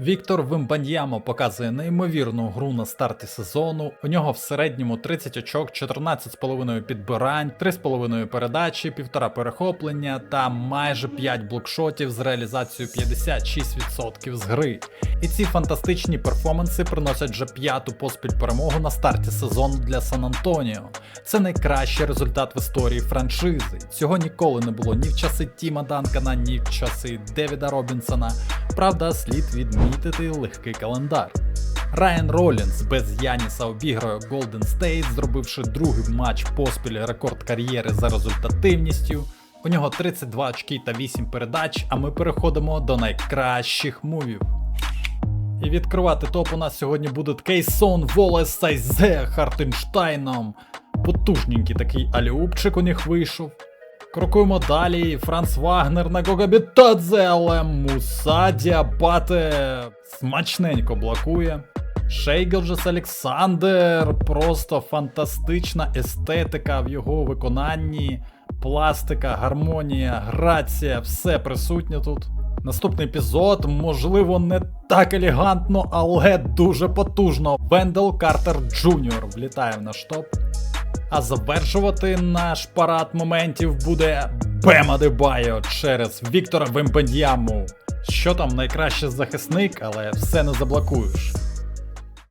Віктор Вимбаньямо показує неймовірну гру на старті сезону. У нього в середньому 30 очок, 14,5 підбирань, 3,5 передачі, 1,5 перехоплення та майже 5 блокшотів з реалізацією 56% з гри. І ці фантастичні перформанси приносять вже п'яту поспіль перемогу на старті сезону для Сан Антоніо. Це найкращий результат в історії франшизи. Цього ніколи не було ні в часи Тіма Данкана, ні в часи Девіда Робінсона. Правда, слід відмітити легкий календар. Райан Ролінс без Яніса обіграє Golden State, зробивши другий матч поспіль рекорд кар'єри за результативністю. У нього 32 очки та 8 передач, а ми переходимо до найкращих мувів. І відкривати топ у нас сьогодні будуть Кейсон Волес Сайзе Хартенштайном. Потужненький такий аліупчик у них вийшов. Крокуємо далі. Франц Вагнер на Гогабітадзе, але Муса Діабате смачненько блокує. Шейгелджес Олександр, просто фантастична естетика в його виконанні, пластика, гармонія, грація, все присутнє тут. Наступний епізод, можливо, не так елегантно, але дуже потужно. Вендел Картер Джуніор влітає в наш топ. А завершувати наш парад моментів буде Бема Дебайо через Віктора Вемпендяму. Що там найкращий захисник, але все не заблокуєш.